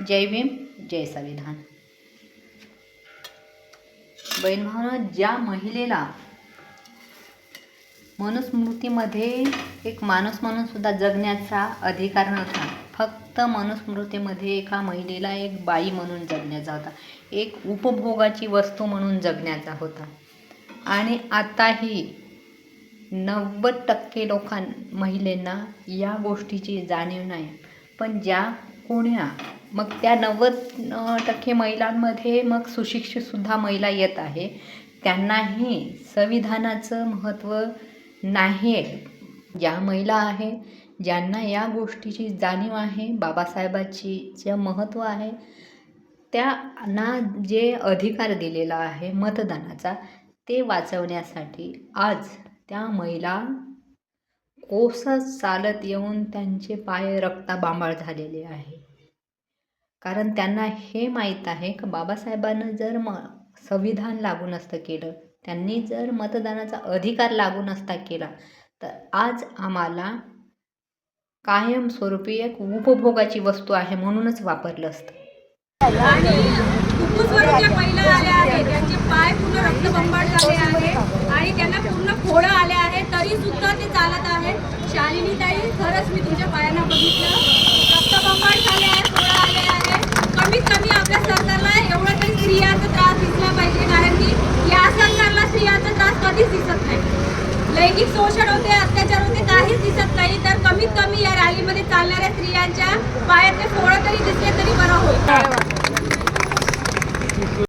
जय भीम जय संविधान. बहीण भावना ज्या महिलेला मनुस्मृतीमध्ये एक माणूस म्हणून सुद्धा जगण्याचा अधिकार नव्हता फक्त मनुस्मृतीमध्ये एका महिलेला एक बाई म्हणून जगण्याचा होता एक उपभोगाची वस्तू म्हणून जगण्याचा होता. आणि आताही नव्वद टक्के लोकां महिलांना या गोष्टीची जाणीव नाही. पण ज्या कोण्या? मग त्या नव्वद टक्के महिलांमध्ये मग सुशिक्षितसुद्धा महिला येत आहे. त्यांनाही संविधानाचं महत्त्व नाही आहे ज्या महिला आहे ज्यांना या गोष्टीची जाणीव आहे बाबासाहेबाची जे महत्त्व आहे त्यांना जे अधिकार दिलेला आहे मतदानाचा ते वाचवण्यासाठी आज त्या महिला कोसत चालत येऊन त्यांचे पाय रक्ताबांबाळ झालेले आहे. कारण त्यांना हे माहीत आहे की बाबासाहेबांना जर म संविधान लागू नसतं केलं त्यांनी जर मतदानाचा अधिकार लागू नसता केला तर आज आम्हाला कायमस्वरूपी एक उपभोगाची वस्तू आहे म्हणूनच वापरलं असतं आणि फुफ्फुसवरून ज्या महिला आल्या आहेत त्यांचे पाय पूर्ण रक्तबंबाळ झाले आहे आणि त्यांना पूर्ण फोडं आले आहे तरी सुद्धा ते चालत आहेत. शालिनी ताई खरंच मी तुमच्या पायांना बघितलं. रक्तबंबाळ झाले आहे सोळा आले आहे कमीत कमी आपल्या सरकारला एवढं तरी स्त्रियांचा त्रास दिसला पाहिजे कारण की या सरकारला स्त्रियांचा त्रास कधीच दिसत नाही. लैंगिक शोषण होते अत्याचार होते काहीच दिसत नाही. तर कमीत कमी या रॅलीमध्ये चालणाऱ्या स्त्रियांच्या पायातले फोड